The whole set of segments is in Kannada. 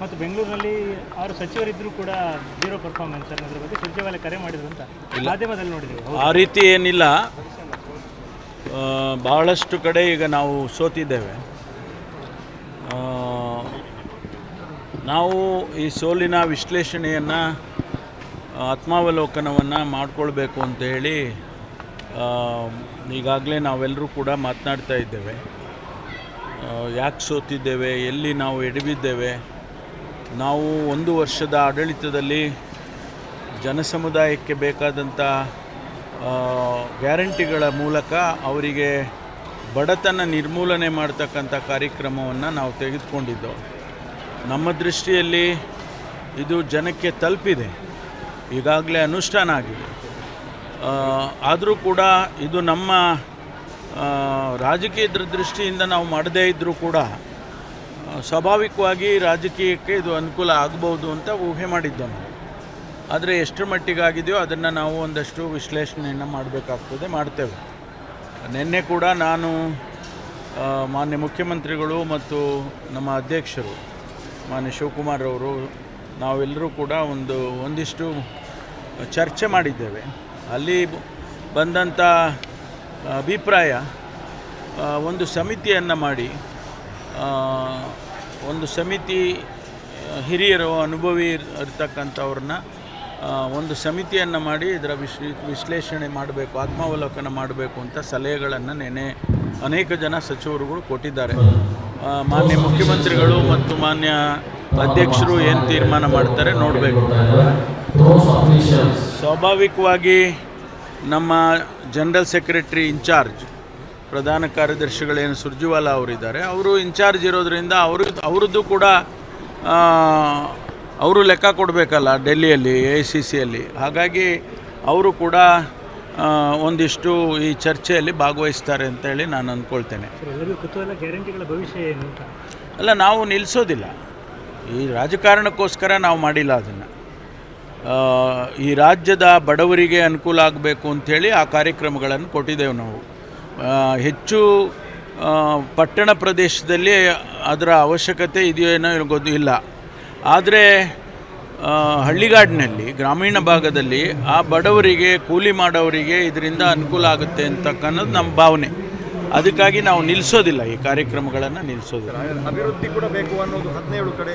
ಮತ್ತು ಬೆಂಗಳೂರಿನಲ್ಲಿ ಆರು ಸಚಿವರಿದ್ದರೂ ಕೂಡ ಜೀರೋ ಪರ್ಫಾರ್ಮೆನ್ಸ್ ಅನ್ನೋದ್ರ ಬಗ್ಗೆ ಸುರ್ಜೇವಾಲ ಕರೆ ಮಾಡಿದ್ರು ಅಂತ ಮಾಧ್ಯಮದಲ್ಲಿ ನೋಡಿದ್ರು. ಆ ರೀತಿ ಏನಿಲ್ಲ. ಬಹಳಷ್ಟು ಕಡೆ ಈಗ ನಾವು ಸೋತಿದ್ದೇವೆ. ನಾವು ಈ ಸೋಲಿನ ವಿಶ್ಲೇಷಣೆಯನ್ನು ಆತ್ಮಾವಲೋಕನವನ್ನು ಮಾಡಿಕೊಳ್ಬೇಕು ಅಂತ ಹೇಳಿ ಈಗಾಗಲೇ ನಾವೆಲ್ಲರೂ ಕೂಡ ಮಾತನಾಡ್ತಾ ಇದ್ದೇವೆ. ಯಾಕೆ ಸೋತಿದ್ದೇವೆ ಎಲ್ಲಿ ನಾವು ಎಡವಿದ್ದೇವೆ ನಾವು ಒಂದು ವರ್ಷದ ಆಡಳಿತದಲ್ಲಿ ಜನಸಮುದಾಯಕ್ಕೆ ಬೇಕಾದಂಥ ಗ್ಯಾರಂಟಿಗಳ ಮೂಲಕ ಅವರಿಗೆ ಬಡತನ ನಿರ್ಮೂಲನೆ ಮಾಡ್ತಕ್ಕಂಥ ಕಾರ್ಯಕ್ರಮವನ್ನು ನಾವು ತೆಗೆದುಕೊಂಡಿದ್ದು, ನಮ್ಮ ದೃಷ್ಟಿಯಲ್ಲಿ ಇದು ಜನಕ್ಕೆ ತಲುಪಿದೆ, ಈಗಾಗಲೇ ಅನುಷ್ಠಾನ ಆಗಿದೆ. ಆದರೂ ಕೂಡ ಇದು ನಮ್ಮ ರಾಜಕೀಯದ ದೃಷ್ಟಿಯಿಂದ ನಾವು ಮಾಡದೇ ಇದ್ದರೂ ಕೂಡ ಸ್ವಾಭಾವಿಕವಾಗಿ ರಾಜಕೀಯಕ್ಕೆ ಇದು ಅನುಕೂಲ ಆಗ್ಬೋದು ಅಂತ ಊಹೆ ಮಾಡಿದ್ದೆ ಆದರೆ ಎಷ್ಟು ಮಟ್ಟಿಗೆ ಆಗಿದೆಯೋ ಅದನ್ನು ನಾವು ಒಂದಷ್ಟು ವಿಶ್ಲೇಷಣೆಯನ್ನು ಮಾಡಬೇಕಾಗ್ತದೆ, ಮಾಡ್ತೇವೆ. ನಿನ್ನೆ ಕೂಡ ನಾನು ಮಾನ್ಯ ಮುಖ್ಯಮಂತ್ರಿಗಳು ಮತ್ತು ನಮ್ಮ ಅಧ್ಯಕ್ಷರು, ಮಾನ್ಯ ಶಿವಕುಮಾರ್ ಅವರು, ನಾವೆಲ್ಲರೂ ಕೂಡ ಒಂದು, ಒಂದಿಷ್ಟು ಚರ್ಚೆ ಮಾಡಿದ್ದೇವೆ. ಅಲ್ಲಿ ಬಂದಂಥ ಅಭಿಪ್ರಾಯ ಒಂದು ಸಮಿತಿಯನ್ನು ಮಾಡಿ ಒಂದು ಸಮಿತಿ ಹಿರಿಯರು ಅನುಭವಿ ಇರ್ತಕ್ಕಂಥವ್ರನ್ನ ಒಂದು ಸಮಿತಿಯನ್ನು ಮಾಡಿ ಇದರ ವಿಶ್, ವಿಶ್ಲೇಷಣೆ ಮಾಡಬೇಕು, ಆತ್ಮಾವಲೋಕನ ಮಾಡಬೇಕು ಅಂತ ಸಲಹೆಗಳನ್ನು ನೆನೆ ಅನೇಕ ಜನ ಸಚಿವರುಗಳು ಕೊಟ್ಟಿದ್ದಾರೆ. ಮಾನ್ಯ ಮುಖ್ಯಮಂತ್ರಿಗಳು ಮತ್ತು ಮಾನ್ಯ ಅಧ್ಯಕ್ಷರು ಏನು ತೀರ್ಮಾನ ಮಾಡ್ತಾರೆ ನೋಡಬೇಕು. ಸ್ವಾಭಾವಿಕವಾಗಿ ನಮ್ಮ ಜನರಲ್ ಸೆಕ್ರೆಟರಿ ಇನ್ಚಾರ್ಜ್ ಪ್ರಧಾನ ಕಾರ್ಯದರ್ಶಿಗಳೇನು ಸುರ್ಜಿವಾಲ ಅವರಿದ್ದಾರೆ ಅವರು ಇನ್ಚಾರ್ಜ್ ಇರೋದ್ರಿಂದ ಅವರು ಅವ್ರದ್ದು ಕೂಡ ಅವರು ಲೆಕ್ಕ ಕೊಡಬೇಕಲ್ಲ ಡೆಲ್ಲಿಯಲ್ಲಿ ಎ ಐ ಸಿ ಸಿಯಲ್ಲಿ ಹಾಗಾಗಿ ಅವರು ಕೂಡ ಒಂದಿಷ್ಟು ಈ ಚರ್ಚೆಯಲ್ಲಿ ಭಾಗವಹಿಸ್ತಾರೆ ಅಂತೇಳಿ ನಾನು ಅಂದ್ಕೊಳ್ತೇನೆ. ಅಲ್ಲ ನಾವು ನಿಲ್ಲಿಸೋದಿಲ್ಲ ಈ ರಾಜಕಾರಣಕ್ಕೋಸ್ಕರ ನಾವು ಮಾಡಿಲ್ಲ ಅದನ್ನು. ಈ ರಾಜ್ಯದ ಬಡವರಿಗೆ ಅನುಕೂಲ ಆಗಬೇಕು ಅಂಥೇಳಿ ಆ ಕಾರ್ಯಕ್ರಮಗಳನ್ನು ಕೊಟ್ಟಿದ್ದೇವೆ ನಾವು. ಹೆಚ್ಚು ಪಟ್ಟಣ ಪ್ರದೇಶದಲ್ಲಿ ಅದರ ಅವಶ್ಯಕತೆ ಇದೆಯೋ ಏನೋ ಗೊತ್ತು ಇಲ್ಲ. ಆದರೆ ಹಳ್ಳಿಗಾಡಿನಲ್ಲಿ ಗ್ರಾಮೀಣ ಭಾಗದಲ್ಲಿ ಆ ಬಡವರಿಗೆ ಕೂಲಿ ಮಾಡೋವರಿಗೆ ಇದರಿಂದ ಅನುಕೂಲ ಆಗುತ್ತೆ ಅಂತಕ್ಕನ್ನೋದು ನಮ್ಮ ಭಾವನೆ. ಅದಕ್ಕಾಗಿ ನಾವು ನಿಲ್ಲಿಸೋದಿಲ್ಲ ಈ ಕಾರ್ಯಕ್ರಮಗಳನ್ನು ನಿಲ್ಲಿಸೋದಿಲ್ಲ ಅಭಿವೃದ್ಧಿ ಕೂಡ ಬೇಕು ಅನ್ನೋದು ಹದಿನೇಳು ಕಡೆ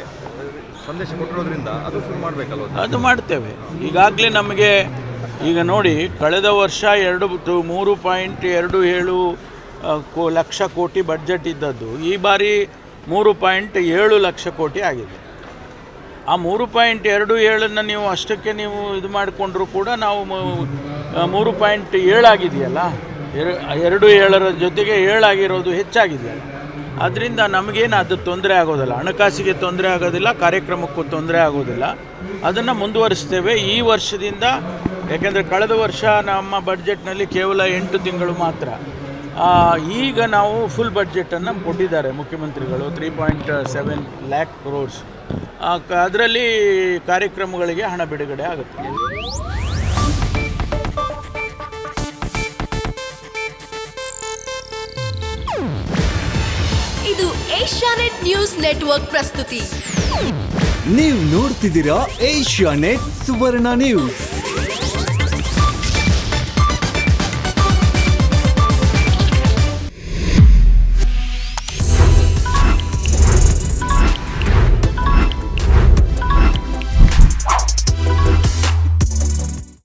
ಸಂದೇಶ ಕೊಟ್ಟಿರೋದ್ರಿಂದ ಅದು ಶುರು ಮಾಡಬೇಕಲ್ವ? ಅದು ಮಾಡ್ತೇವೆ. ಈಗಾಗಲೇ ನಮಗೆ ಈಗ ನೋಡಿ, ಕಳೆದ ವರ್ಷ ಎರಡು ಮೂರು ಪಾಯಿಂಟ್ ಎರಡು ಏಳು ಕೋ, ಲಕ್ಷ ಕೋಟಿ ಬಡ್ಜೆಟ್ ಇದ್ದದ್ದು. ಈ ಬಾರಿ ಮೂರು ಪಾಯಿಂಟ್ ಏಳು ಲಕ್ಷ ಕೋಟಿ ಆಗಿದೆ. ಆ ಮೂರು ಪಾಯಿಂಟ್ ಎರಡು ಏಳನ್ನು ನೀವು ಅಷ್ಟಕ್ಕೆ ನೀವು ಇದು ಮಾಡಿಕೊಂಡ್ರೂ ಕೂಡ ನಾವು ಮೂರು ಪಾಯಿಂಟ್ ಏಳಾಗಿದೆಯಲ್ಲ? ಎರ- ಎರಡು ಏಳರ ಜೊತೆಗೆ ಏಳಾಗಿರೋದು ಹೆಚ್ಚಾಗಿದೆಯಲ್ಲ. ಅದರಿಂದ ನಮಗೇನು ಅದು ತೊಂದರೆ ಆಗೋದಿಲ್ಲ. ಹಣಕಾಸಿಗೆ ತೊಂದರೆ ಆಗೋದಿಲ್ಲ, ಕಾರ್ಯಕ್ರಮಕ್ಕೂ ತೊಂದರೆ ಆಗೋದಿಲ್ಲ. ಅದನ್ನು ಮುಂದುವರಿಸ್ತೇವೆ. ಈ ವರ್ಷದಿಂದ ಯಾಕೆಂದರೆ ಕಳೆದ ವರ್ಷ ನಮ್ಮ ಬಡ್ಜೆಟ್ನಲ್ಲಿ ಕೇವಲ ಎಂಟು ತಿಂಗಳು ಮಾತ್ರ. ಆ, ಈಗ ನಾವು ಫುಲ್ ಬಡ್ಜೆಟನ್ನು ಕೊಟ್ಟಿದ್ದಾರೆ ಮುಖ್ಯಮಂತ್ರಿಗಳು three point seven lakh crores ಅದರಲ್ಲಿ ಕಾರ್ಯಕ್ರಮಗಳಿಗೆ ಹಣ ಬಿಡುಗಡೆ ಆಗುತ್ತೆ. ಇದು ಏಷ್ಯಾನೆಟ್ ನ್ಯೂಸ್ ನೆಟ್ವರ್ಕ್ ಪ್ರಸ್ತುತಿ. ನೀವು ನೋಡ್ತಿದ್ದೀರಾ ಏಷ್ಯಾ ನೆಟ್ ಸುವರ್ಣ ನ್ಯೂಸ್.